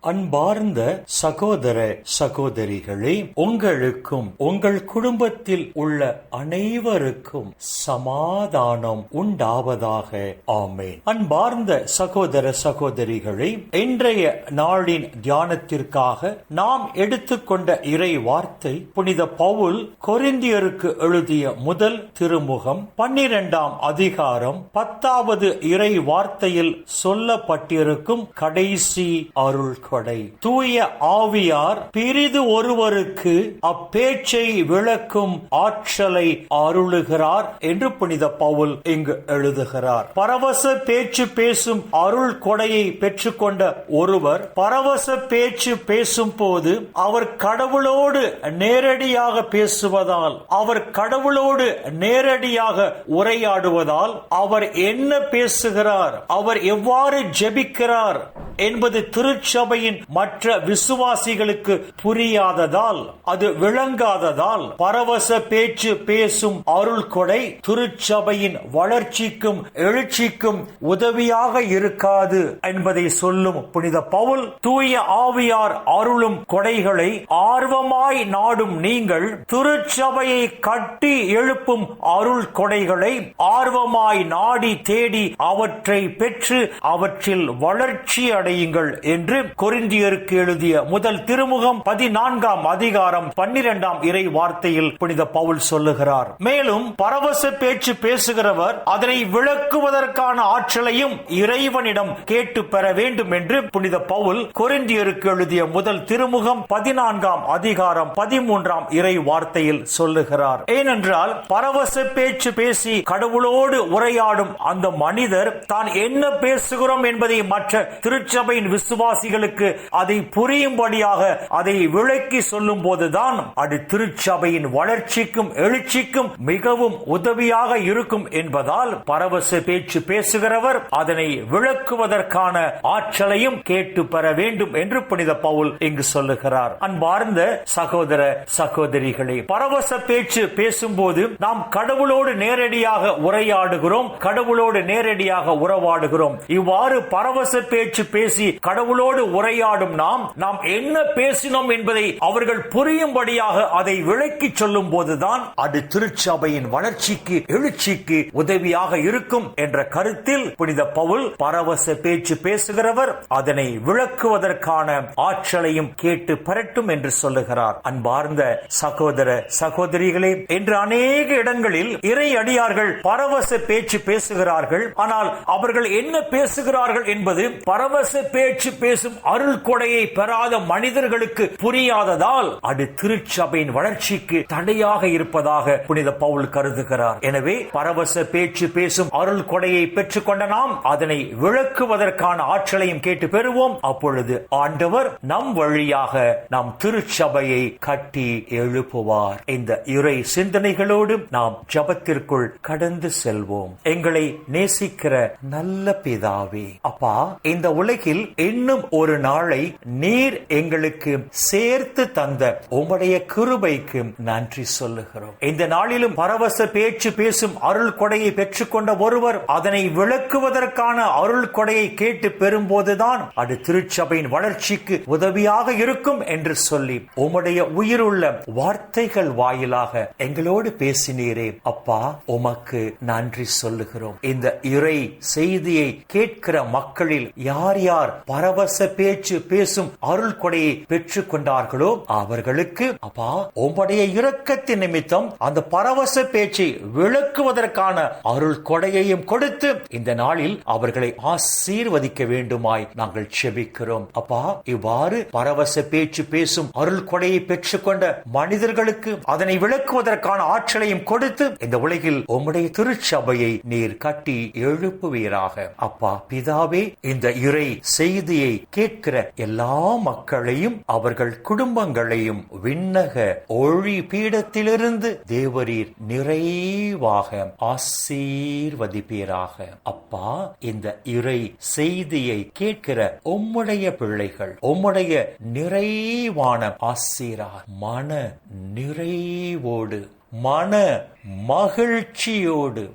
அன்பார்ந்த சகோதர சகோதரிகளே உங்களுக்கும் உங்கள் குடும்பத்தில் உள்ள அனைவருக்கும் சமாதானம் உண்டாவதாக. ஆமேன். அன்பார்ந்த சகோதர சகோதரிகளே இன்றைய நாளின் தியானத்திற்காக நாம் எடுத்துக்கொண்ட இறை வார்த்தை புனித பவுல் கொரிந்தியருக்கு எழுதிய முதல் திருமுகம் பன்னிரெண்டாம் அதிகாரம் பத்தாவது இறை வார்த்தையில் சொல்லப்பட்டிருக்கும் கடைசி அருள் கொடை. தூய ஆவியார் பிரிது ஒருவருக்கு அப்பேச்சை விளக்கும் ஆற்றலை அருளுகிறார் என்று புனித பவுல் இங்கு எழுதுகிறார். பரவச பேச்சு பேசும் அருள் கொடையை பெற்றுக்கொண்ட ஒருவர் பரவச பேச்சு பேசும் போது அவர் கடவுளோடு நேரடியாக பேசுவதால் அவர் கடவுளோடு நேரடியாக உரையாடுவதால் அவர் என்ன பேசுகிறார் அவர் எவ்வாறு ஜெபிக்கிறார் என்பது திருச்சபையின் மற்ற விசுவாசிகளுக்கு புரியாததால் அது விளங்காததால் பரவச பேச்சு பேசும் அருள் கொடை திருச்சபையின் வளர்ச்சிக்கும் எழுச்சிக்கும் உதவியாக இருக்காது என்பதை சொல்லும் புனித பவுல் தூய ஆவியார் அருளும் கொடைகளை ஆர்வமாய் நாடும் நீங்கள் திருச்சபையை கட்டி எழுப்பும் அருள் கொடைகளை ஆர்வமாய் நாடி தேடி அவற்றை பெற்று அவற்றில் வளர்ச்சி அடையுங்கள் என்று கொரிந்தியருக்கு எழுதிய முதல் திருமுகம் பதினான்காம் அதிகாரம் பன்னிரெண்டாம் இறை வார்த்தையில் புனித பவுல் சொல்லுகிறார். மேலும் பரவச பேச்சு பேசுகிறவர் அதனை விளக்குவதற்கான ஆற்றலையும் இறைவனிடம் கேட்டு பெற வேண்டும் என்று புனித பவுல் கொரிந்தியருக்கு எழுதிய முதல் திருமுகம் பதினான்காம் அதிகாரம் பதிமூன்றாம் இறை வார்த்தையில் சொல்லுகிறார். ஏனென்றால் பரவச பேச்சு பேசி கடவுளோடு உரையாடும் அந்த மனிதர் தான் என்ன பேசுகிறோம் என்பதை மற்ற திருச்சபையின் விசுவாசிகளுக்கு அதை புரியும்படியாக அதை விளக்கி சொல்லும் போதுதான் அது திருச்சபையின் வளர்ச்சிக்கும் எழுச்சிக்கும் மிகவும் உதவியாக இருக்கும் என்பதால் பரவச பேச்சு பேசுகிறவர் அதனை விளக்குவதற்கான ஆற்றலையும் கேட்டு பெற வேண்டும் என்று புனித பவுல் இங்கு சொல்லுகிறார். அன்பார்ந்த சகோதர சகோதரிகளே பரவச பேச்சு பேசும்போது நாம் கடவுளோடு நேரடியாக உரையாடுகிறோம் கடவுளோடு நேரடியாக உறவாடுகிறோம். இவ்வாறு பரவச பேச்சு பேச கடவுளோடு உரையாடும் நாம் நாம் என்ன பேசினோம் என்பதை அவர்கள் புரியும்படியாக அதை விளக்கி சொல்லும் போதுதான் அது திருச்சபையின் வளர்ச்சிக்கு எழுச்சிக்கு உதவியாக இருக்கும் என்ற கருத்தில் புனித பவுல் பரவச பேச்சு பேசுகிறவர் அதனை விளக்குவதற்கான ஆற்றலையும் கேட்டு பெறட்டும் என்று சொல்லுகிறார். அன்பார்ந்த சகோதர சகோதரிகளே என்று அநேக இடங்களில் இறை அடியார்கள் பரவச பேச்சு பேசுகிறார்கள். ஆனால் அவர்கள் என்ன பேசுகிறார்கள் என்பது பரவச பேச்சு பேசும் அருள் கொடையை பெறாத மனிதர்களுக்கு புரியாததால் அது திருச்சபையின் வளர்ச்சிக்கு தடையாக இருப்பதாக புனித பவுல் கருதுகிறார். எனவே பரவச பேச்சு பேசும் அருள் கொடையை பெற்றுக்கொண்ட நாம் அதனை விளக்குவதற்கான ஆற்றலையும் கேட்டு பெறுவோம். அப்பொழுது ஆண்டவர் நம் வழியாக நம் திருச்சபையை கட்டி எழுப்புவார். இந்த இறை சிந்தனைகளோடு நாம் ஜபத்திற்குள் கடந்து செல்வோம். எங்களை நேசிக்கிற நல்ல பிதாவே அப்பா இந்த உலகில் இன்னும் ஒரு நாளை நீர் எங்களுக்கு சேர்த்து தந்த உம்முடைய கிருபைக்கு நன்றி சொல்லுகிறோம். இந்த நாளிலும் பரவச பேச்சு பேசும் அருள் கொடையை பெற்றுக்கொண்ட ஒருவர் அதனை விளக்குவதற்கான அருள் கொடையை கேட்டு பெறும்போதுதான் அது திருச்சபையின் வளர்ச்சிக்கு உதவியாக இருக்கும் என்று சொல்லி உம்முடைய உயிருள்ள வார்த்தைகள் வாயிலாக எங்களோடு பேசினீரே. அப்பா உமக்கு நன்றி சொல்லுகிறோம். இந்த இறை செய்தியை கேட்கிற மக்களில் யார் யார் பரவச பேச்சு பேசும் அருள் கொடையை பெற்றுக் கொண்டார்களோ அவர்களுக்கு அப்பா உம்முடைய இரக்கத்தின் நிமித்தம் அந்த பரவச பேச்சை விளக்குவதற்கான அருள் கொடையையும் கொடுத்து இந்த நாளில் அவர்களை ஆசீர்வதிக்க வேண்டுமாய் நாங்கள் செபிக்கிறோம். அப்பா இவ்வாறு பரவச பேச்சு பேசும் அருள் கொடையை பெற்றுக்கொண்ட மனிதர்களுக்கு அதனை விளக்குவதற்கான ஆற்றலையும் கொடுத்து இந்த உலகில் உம்முடைய திருச்சபையை நீர் கட்டி எழுப்புவீராக. அப்பா பிதாவே இந்த இறை செய்தியை கேட்கிற எல்லா மக்களையும் அவர்கள் குடும்பங்களையும் விண்ணக ஒளி பீடத்திலிருந்து தேவரீர் நிறைவாக ஆசீர்வதிப்பீராக. அப்பா இந்த இறை செய்தியை கேட்கிற உம்முடைய பிள்ளைகள் உம்முடைய நிறைவான ஆசீரா மன நிறைவோடு மன மகிழ்ச்சியோடு